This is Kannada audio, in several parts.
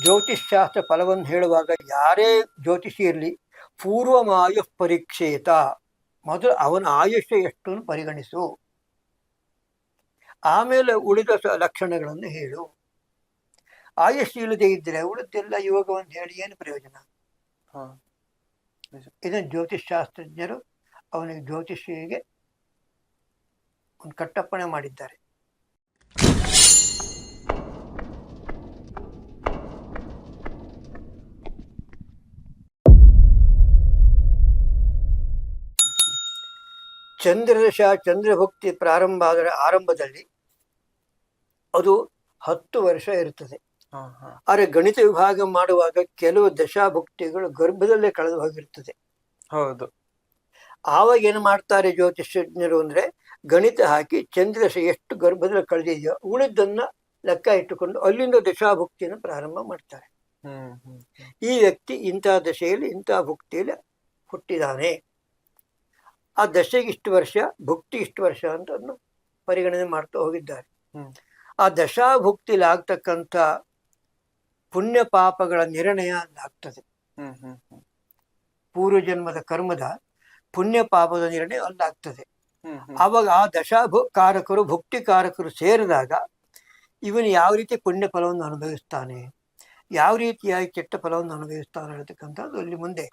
ಜ್ಯೋತಿಷ್ಶಾಸ್ತ್ರ ಫಲವನ್ನು ಹೇಳುವಾಗ ಯಾರೇ ಜ್ಯೋತಿಷಿ ಇರಲಿ ಪೂರ್ವಮಾಯು ಪರೀಕ್ಷೇತ. ಮೊದಲು ಅವನ ಆಯುಷ್ಯ ಎಷ್ಟು ಪರಿಗಣಿಸು. ಆಮೇಲೆ ಉಳಿದ ಲಕ್ಷಣಗಳನ್ನು ಹೇಳು. ಆಯುಷ್ಯ ಇಲ್ಲದೆ ಇದ್ದರೆ ಉಳಿದೆಲ್ಲ ಯೋಗವನ್ನು ಹೇಳಿ ಏನು ಪ್ರಯೋಜನ? ಇದನ್ನು ಜ್ಯೋತಿಷ್ ಶಾಸ್ತ್ರಜ್ಞರು ಅವನಿಗೆ ಜ್ಯೋತಿಷಿಗೆ ಒಂದು ಕಟ್ಟಪ್ಪಣೆ ಮಾಡಿದ್ದಾರೆ. ಚಂದ್ರದಶ ಚಂದ್ರಭಕ್ತಿ ಪ್ರಾರಂಭ ಆದರೆ ಆರಂಭದಲ್ಲಿ ಅದು ಹತ್ತು ವರ್ಷ ಇರ್ತದೆ. ಆದರೆ ಗಣಿತ ವಿಭಾಗ ಮಾಡುವಾಗ ಕೆಲವು ದಶಾಭುಕ್ತಿಗಳು ಗರ್ಭದಲ್ಲೇ ಕಳೆದು ಹೋಗಿರ್ತದೆ. ಹೌದು. ಆವಾಗ ಏನು ಮಾಡ್ತಾರೆ ಜ್ಯೋತಿಷ್ಯಜ್ಞರು ಅಂದ್ರೆ ಗಣಿತ ಹಾಕಿ ಚಂದ್ರದಶ ಎಷ್ಟು ಗರ್ಭದಲ್ಲಿ ಕಳೆದಿದೆಯೋ ಉಳಿದನ್ನ ಲೆಕ್ಕ ಇಟ್ಟುಕೊಂಡು ಅಲ್ಲಿಂದ ದಶಾಭುಕ್ತಿಯನ್ನು ಪ್ರಾರಂಭ ಮಾಡ್ತಾರೆ. ಈ ವ್ಯಕ್ತಿ ಇಂಥ ದಶೆಯಲ್ಲಿ ಇಂಥ ಭುಕ್ತಿಯಲ್ಲಿ ಹುಟ್ಟಿದಾನೆ. ಆ ದಶೆಗೆ ಇಷ್ಟು ವರ್ಷ ಭುಕ್ತಿ ಇಷ್ಟು ವರ್ಷ ಅಂತ ಅದನ್ನು ಪರಿಗಣನೆ ಮಾಡ್ತಾ ಹೋಗಿದ್ದಾರೆ. ಆ ದಶಾ ಭುಕ್ತಿಲಿ ಆಗ್ತಕ್ಕಂಥ ಪುಣ್ಯ ಪಾಪಗಳ ನಿರ್ಣಯ ಅಲ್ಲಾಗ್ತದೆ ಹ್ಮ್ ಹ್ಮ್ ಹ್ಮ್. ಪೂರ್ವ ಜನ್ಮದ ಕರ್ಮದ ಪುಣ್ಯ ಪಾಪದ ನಿರ್ಣಯ ಅಲ್ಲಾಗ್ತದೆ. ಆವಾಗ ಆ ದಶಾಭು ಕಾರಕರು ಭುಕ್ತಿ ಕಾರಕರು ಸೇರಿದಾಗ ಇವನು ಯಾವ ರೀತಿ ಪುಣ್ಯ ಫಲವನ್ನು ಅನುಭವಿಸ್ತಾನೆ ಯಾವ ರೀತಿಯಾಗಿ ಕೆಟ್ಟ ಫಲವನ್ನು ಅನುಭವಿಸ್ತಾನೆ ಅನ್ನತಕ್ಕಂಥದ್ದು ಅಲ್ಲಿ ಮುಂದೆ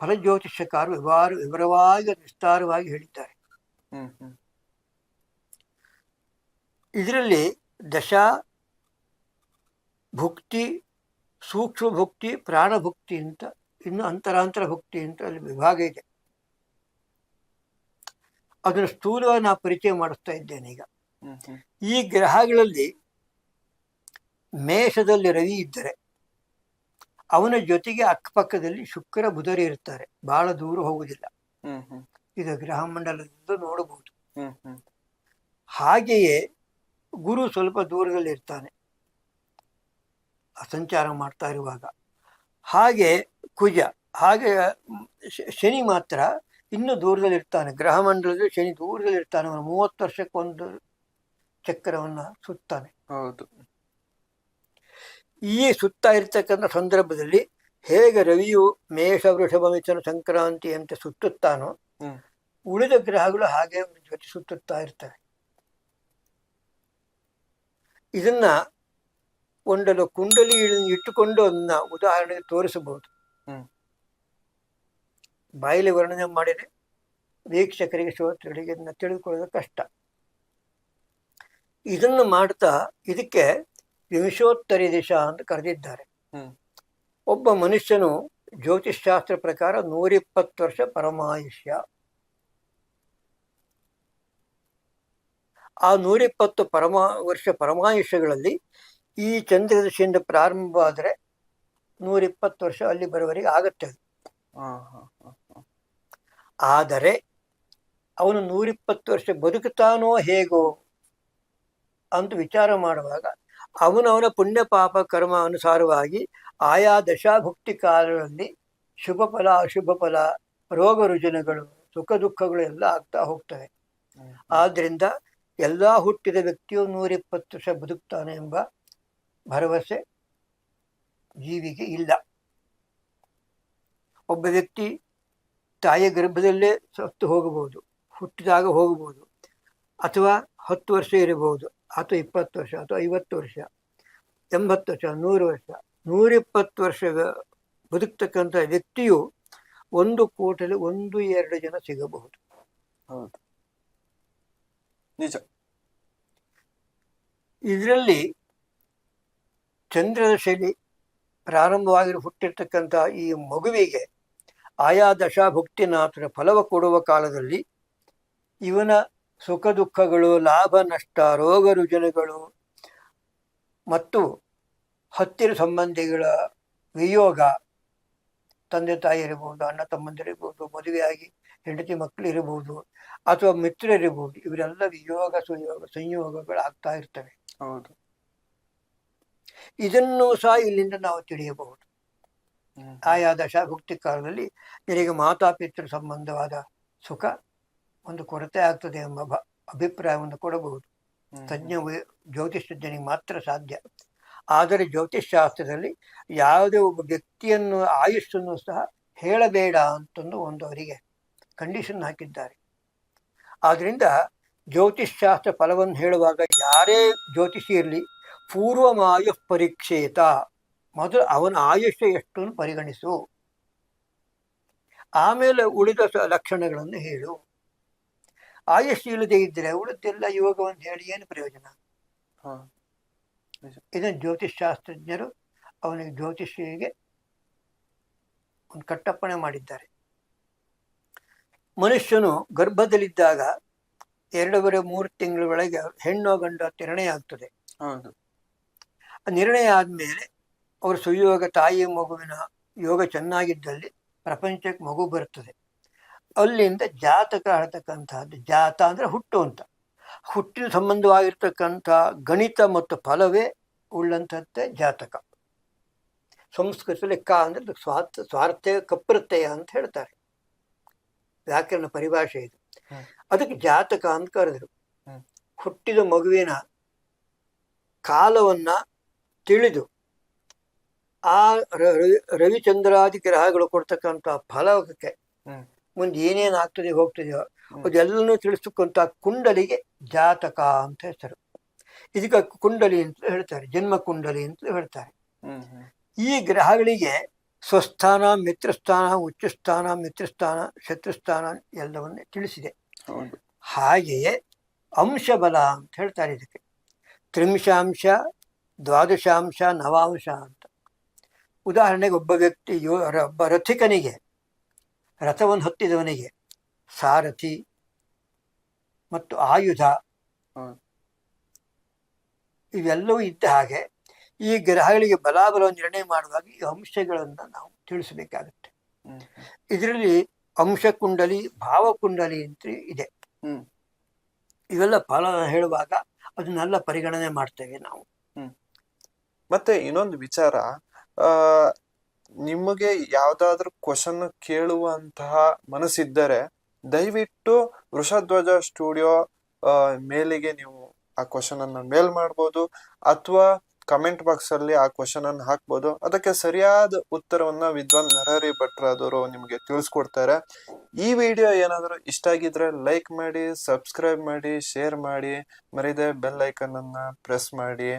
ಫಲಜ್ಯೋತಿಷ್ಯಕಾರರು ವಿವರ ವಿವರವಾಗಿ ವಿಸ್ತಾರವಾಗಿ ಹೇಳಿದ್ದಾರೆ. ಇದರಲ್ಲಿ ದಶ ಭುಕ್ತಿ ಸೂಕ್ಷ್ಮ ಭುಕ್ತಿ ಪ್ರಾಣಭುಕ್ತಿ ಅಂತ ಇನ್ನು ಅಂತರಾಂತರ ಭುಕ್ತಿ ಅಂತ ಅಲ್ಲಿ ವಿಭಾಗ ಇದೆ. ಅದರ ಸ್ಥೂಲವಾಗಿ ನಾ ಪರಿಚಯ ಮಾಡಿಸ್ತಾ ಇದ್ದೇನೆ ಈಗ. ಈ ಗ್ರಹಗಳಲ್ಲಿ ಮೇಷದಲ್ಲಿ ರವಿ ಇದ್ದರೆ ಅವನ ಜೊತೆಗೆ ಅಕ್ಕಪಕ್ಕದಲ್ಲಿ ಶುಕ್ರ ಬುಧರು ಇರ್ತಾರೆ. ಬಹಳ ದೂರ ಹ್ಮ್ ಇದು ಗ್ರಹ ಮಂಡಲದಿಂದ ನೋಡಬಹುದು ಹಾಗೆಯೇ ಗುರು ಸ್ವಲ್ಪ ದೂರದಲ್ಲಿ ಇರ್ತಾನೆ. ಸಂಚಾರ ಮಾಡ್ತಾ ಇರುವಾಗ. ಹಾಗೆ ಕುಜ ಹಾಗೆ ಶನಿ ಮಾತ್ರ ಇನ್ನು ದೂರದಲ್ಲಿ ಇರ್ತಾನೆ. ಗ್ರಹ ಮಂಡಲದಲ್ಲಿ ಶನಿ ದೂರದಲ್ಲಿ ಇರ್ತಾನೆ. ಅವನು ಮೂವತ್ತು ವರ್ಷಕ್ಕೊಂದು ಚಕ್ರವನ್ನ ಸುತ್ತಾನೆ. ಹೌದು. ಈ ಸುತ್ತ ಇರ್ತಕ್ಕಂಥ ಸಂದರ್ಭದಲ್ಲಿ ಹೇಗೆ ರವಿಯು ಮೇಷ ವೃಷಭ ಮಿಥುನ ಸಂಕ್ರಾಂತಿ ಅಂತ ಸುತ್ತುತ್ತಾನೋ ಉಳಿದ ಗ್ರಹಗಳು ಹಾಗೆ ಜೊತೆ ಸುತ್ತುತ್ತಾ ಇರ್ತವೆ. ಇದನ್ನ ಒಂದಲು ಕುಂಡಲಿ ಇಟ್ಟುಕೊಂಡು ಅದನ್ನ ಉದಾಹರಣೆಗೆ ತೋರಿಸಬಹುದು. ಬಾಯಿಲಿ ವರ್ಣನೆ ಮಾಡಿದರೆ ವೀಕ್ಷಕರಿಗೆ ಶ್ರೋತೃಗಳಿಗೆ ಇದನ್ನ ತಿಳಿದುಕೊಳ್ಳೋದು ಕಷ್ಟ. ಇದನ್ನು ಮಾಡ್ತಾ ಇದಕ್ಕೆ ವಿಂಶೋತ್ತರಿ ದಿಶಾ ಅಂತ ಕರೆದಿದ್ದಾರೆ. ಒಬ್ಬ ಮನುಷ್ಯನು ಜ್ಯೋತಿಷ್ಶಾಸ್ತ್ರ ಪ್ರಕಾರ ನೂರಿಪ್ಪತ್ತು ವರ್ಷ ಪರಮಾಯುಷ್ಯ. ಆ ನೂರಿಪ್ಪತ್ತು ಪರಮ ವರ್ಷ ಪರಮಾಯುಷ್ಯಗಳಲ್ಲಿ ಈ ಚಂದ್ರದಶೆಯಿಂದ ಪ್ರಾರಂಭ ಆದರೆ ನೂರಿಪ್ಪತ್ತು ವರ್ಷ ಅಲ್ಲಿ ಬರುವವರೆಗೆ ಆಗುತ್ತೆ. ಆದರೆ ಅವನು ನೂರಿಪ್ಪತ್ತು ವರ್ಷ ಬದುಕುತ್ತಾನೋ ಹೇಗೋ ಅಂತ ವಿಚಾರ ಮಾಡುವಾಗ ಅವನವನ ಪುಣ್ಯ ಪಾಪ ಕರ್ಮ ಅನುಸಾರವಾಗಿ ಆಯಾ ದಶಾಭುಕ್ತಿ ಕಾಲದಲ್ಲಿ ಶುಭ ಫಲ ಅಶುಭ ಫಲ ರೋಗ ರುಜಿನಗಳು ಸುಖ ದುಃಖಗಳು ಎಲ್ಲ ಆಗ್ತಾ ಹೋಗ್ತವೆ. ಆದ್ದರಿಂದ ಆದ್ರಿಂದ ಎಲ್ಲ ಹುಟ್ಟಿದ ವ್ಯಕ್ತಿಯು ನೂರಿಪ್ಪತ್ತು ವರ್ಷ ಬದುಕ್ತಾನೆ ಎಂಬ ಭರವಸೆ ಜೀವಿಗೆ ಇಲ್ಲ. ಒಬ್ಬ ವ್ಯಕ್ತಿ ತಾಯಿಯ ಗರ್ಭದಲ್ಲೇ ಸತ್ತು ಹೋಗಬಹುದು ಹುಟ್ಟಿದಾಗ ಹೋಗಬಹುದು ಅಥವಾ ಹತ್ತು ವರ್ಷ ಇರಬಹುದು. ಅಥವಾ ಇಪ್ಪತ್ತು ವರ್ಷ ಅಥವಾ ಐವತ್ತು ವರ್ಷ ಎಂಬತ್ತು ವರ್ಷ ನೂರು ವರ್ಷ ನೂರಿಪ್ಪತ್ತು ವರ್ಷ ಬದುಕ್ತಕ್ಕಂಥ ವ್ಯಕ್ತಿಯು ಒಂದು ಕೋಟಲ್ಲಿ ಒಂದು ಎರಡು ಜನ ಸಿಗಬಹುದು. ಹೌದು. ನಿಜ. ಇದರಲ್ಲಿ ಚಂದ್ರದಶೆಯಲ್ಲಿ ಪ್ರಾರಂಭವಾಗಿ ಹುಟ್ಟಿರ್ತಕ್ಕಂಥ ಈ ಮಗುವಿಗೆ ಆಯಾ ದಶಾಭುಕ್ತಿನಾಥನ ಫಲವ ಕೊಡುವ ಕಾಲದಲ್ಲಿ ಇವನ ಸುಖ ದುಃಖಗಳು ಲಾಭ ನಷ್ಟ ರೋಗ ರುಜಿನಗಳು ಮತ್ತು ಹತ್ತಿರ ಸಂಬಂಧಿಗಳ ವಿಯೋಗ ತಂದೆ ತಾಯಿ ಇರಬಹುದು ಅಣ್ಣ ತಮ್ಮಂದಿರಿರ್ಬೋದು ಮದುವೆಯಾಗಿ ಹೆಂಡತಿ ಮಕ್ಕಳು ಇರಬಹುದು ಅಥವಾ ಮಿತ್ರರಿರಬಹುದು ಇವರೆಲ್ಲ ವಿಯೋಗ ಸುಯೋಗ ಸಂಯೋಗಗಳು ಆಗ್ತಾ ಇರ್ತವೆ. ಹೌದು. ಇದನ್ನು ಸಹ ಇಲ್ಲಿಂದ ನಾವು ತಿಳಿಯಬಹುದು. ಆಯಾ ದಶಾಭುಕ್ತಿ ಕಾಲದಲ್ಲಿ ನಿನಗೆ ಮಾತಾಪಿತೃ ಸಂಬಂಧವಾದ ಸುಖ ಒಂದು ಕೊರತೆ ಆಗ್ತದೆ ಎಂಬ ಅಭಿಪ್ರಾಯವನ್ನು ಕೊಡಬಹುದು. ತಜ್ಞ ಜ್ಯೋತಿಷ್ ಜ್ಯೋತಿಷ್ಯಜ್ಞನಿಗೆ ಮಾತ್ರ ಸಾಧ್ಯ. ಆದರೆ ಜ್ಯೋತಿಷ್ಶಾಸ್ತ್ರದಲ್ಲಿ ಯಾವುದೇ ಒಬ್ಬ ವ್ಯಕ್ತಿಯನ್ನು ಆಯುಷನ್ನು ಸಹ ಹೇಳಬೇಡ ಅಂತಂದು ಒಂದು ಅವರಿಗೆ ಕಂಡೀಷನ್ ಹಾಕಿದ್ದಾರೆ. ಆದ್ರಿಂದ ಜ್ಯೋತಿಷ್ಶಾಸ್ತ್ರ ಫಲವನ್ನು ಹೇಳುವಾಗ ಯಾರೇ ಜ್ಯೋತಿಷಿ ಇರಲಿ ಪೂರ್ವಮಾಯು ಪರೀಕ್ಷೇತ. ಮೊದಲು ಅವನ ಆಯುಷ್ಯ ಎಷ್ಟು ಪರಿಗಣಿಸು. ಆಮೇಲೆ ಉಳಿದ ಲಕ್ಷಣಗಳನ್ನು ಹೇಳು. ಆಯುಷ್ಯ ಇಲ್ಲದೆ ಇದ್ದರೆ ಉಳಿದೆಲ್ಲ ಯೋಗವನ್ನು ಹೇಳಿ ಏನು ಪ್ರಯೋಜನ? ಇದನ್ನು ಜ್ಯೋತಿಷ್ ಶಾಸ್ತ್ರಜ್ಞರು ಅವನಿಗೆ ಜ್ಯೋತಿಷಿಗೆ ಒಂದು ಕಟ್ಟಪ್ಪಣೆ ಮಾಡಿದ್ದಾರೆ. ಮನುಷ್ಯನು ಗರ್ಭದಲ್ಲಿದ್ದಾಗ ಎರಡೂವರೆ ಮೂರು ತಿಂಗಳ ಒಳಗೆ ಹೆಣ್ಣು ಗಂಡು ನಿರ್ಣಯ ಆಗ್ತದೆ. ನಿರ್ಣಯ ಆದಮೇಲೆ ಅವರ ಸುಯೋಗ ತಾಯಿ ಮಗುವಿನ ಯೋಗ ಚೆನ್ನಾಗಿದ್ದಲ್ಲಿ ಪ್ರಪಂಚಕ್ಕೆ ಮಗು ಬರುತ್ತದೆ ಅಲ್ಲಿಂದ ಜಾತಕ ಆಡ್ತಕ್ಕಂಥದ್ದು ಜಾತ ಅಂದರೆ ಹುಟ್ಟು ಅಂತ. ಹುಟ್ಟಿನ ಸಂಬಂಧವಾಗಿರ್ತಕ್ಕಂಥ ಗಣಿತ ಮತ್ತು ಫಲವೇ ಉಳ್ಳಂಥದ್ದೇ ಜಾತಕ. ಸಂಸ್ಕೃತದಲ್ಲಿ ಕ ಅಂದರೆ ಸ್ವಾರ್ಥ ಸ್ವಾರ್ಥ ಕಪ್ರತ್ಯಯ ಅಂತ ಹೇಳ್ತಾರೆ. ವ್ಯಾಕರಣ ಪರಿಭಾಷೆ ಇದು. ಅದಕ್ಕೆ ಜಾತಕ ಅಂತ ಕರೆದರು. ಹುಟ್ಟಿದ ಮಗುವಿನ ಕಾಲವನ್ನ ತಿಳಿದು ಆ ರವಿಚಂದ್ರಾದಿ ಗ್ರಹಗಳು ಕೊಡ್ತಕ್ಕಂಥ ಫಲಕ್ಕೆ. ಮುಂದೆ ಏನೇನು ಆಗ್ತದೆ ಹೋಗ್ತದೆಯೋ. ಅದೆಲ್ಲನೂ ತಿಳಿಸ್ತಕ್ಕಂಥ ಕುಂಡಲಿಗೆ ಜಾತಕ ಅಂತ ಹೆಸರು. ಇದಕ್ಕೆ ಕುಂಡಲಿ ಅಂತ ಹೇಳ್ತಾರೆ ಜನ್ಮ ಕುಂಡಲಿ ಅಂತ ಹೇಳ್ತಾರೆ. ಈ ಗ್ರಹಗಳಿಗೆ ಸ್ವಸ್ಥಾನ ಮಿತ್ರಸ್ಥಾನ ಉಚ್ಚಸ್ಥಾನ ಮಿತ್ರಸ್ಥಾನ ಶತ್ರುಸ್ಥಾನ ಎಲ್ಲವನ್ನೇ ತಿಳಿಸಿದೆ. ಹಾಗೆಯೇ ಅಂಶಬಲ ಅಂತ ಹೇಳ್ತಾರೆ ಇದಕ್ಕೆ. ತ್ರಿಂಶಾಂಶ ದ್ವಾದಶಾಂಶ ನವಾಂಶ ಅಂತ. ಉದಾಹರಣೆಗೆ ಒಬ್ಬ ವ್ಯಕ್ತಿ ಒಬ್ಬ ರಥಿಕನಿಗೆ ರಥವನ್ನು ಹತ್ತಿದವನಿಗೆ ಸಾರಥಿ ಮತ್ತು ಆಯುಧ. ಇವೆಲ್ಲವೂ ಇದ್ದ ಹಾಗೆ ಈ ಗ್ರಹಗಳಿಗೆ ಬಲಾಬಲ ನಿರ್ಣಯ ಮಾಡುವಾಗ ಈ ಅಂಶಗಳನ್ನು ನಾವು ತಿಳಿಸಬೇಕಾಗುತ್ತೆ. ಇದರಲ್ಲಿ ಅಂಶಕುಂಡಲಿ ಭಾವಕುಂಡಲಿ ಅಂತ ಇದೆ. ಇವೆಲ್ಲ ಫಲ ಹೇಳುವಾಗ ಅದನ್ನೆಲ್ಲ ಪರಿಗಣನೆ ಮಾಡ್ತೇವೆ ನಾವು. ಮತ್ತೆ ಇನ್ನೊಂದು ವಿಚಾರ ನಿಮಗೆ ಯಾವ್ದಾದ್ರು ಕ್ವಶನ್ ಕೇಳುವಂತಹ ಮನಸ್ಸಿದ್ದರೆ ದಯವಿಟ್ಟು ವೃಷಧ್ವಜ ಸ್ಟುಡಿಯೋ ಮೇಲಿಗೆ ನೀವು ಆ ಕ್ವಶನ್ ಅನ್ನ ಮೇಲ್ ಮಾಡ್ಬೋದು ಅಥವಾ ಕಮೆಂಟ್ ಬಾಕ್ಸ್ ಅಲ್ಲಿ ಆ ಕ್ವಶನ್ ಅನ್ನು ಹಾಕ್ಬೋದು. ಅದಕ್ಕೆ ಸರಿಯಾದ ಉತ್ತರವನ್ನ ವಿದ್ವಾನ್ ನರಹರಿ ಭಟ್ರಾದವರು ನಿಮಗೆ ತಿಳಿಸ್ಕೊಡ್ತಾರೆ. ಈ ವಿಡಿಯೋ ಏನಾದರೂ ಇಷ್ಟ ಆಗಿದ್ರೆ ಲೈಕ್ ಮಾಡಿ ಸಬ್ಸ್ಕ್ರೈಬ್ ಮಾಡಿ ಶೇರ್ ಮಾಡಿ, ಮರಿದೆ ಬೆಲ್ ಐಕನ್ ಅನ್ನ ಪ್ರೆಸ್ ಮಾಡಿ.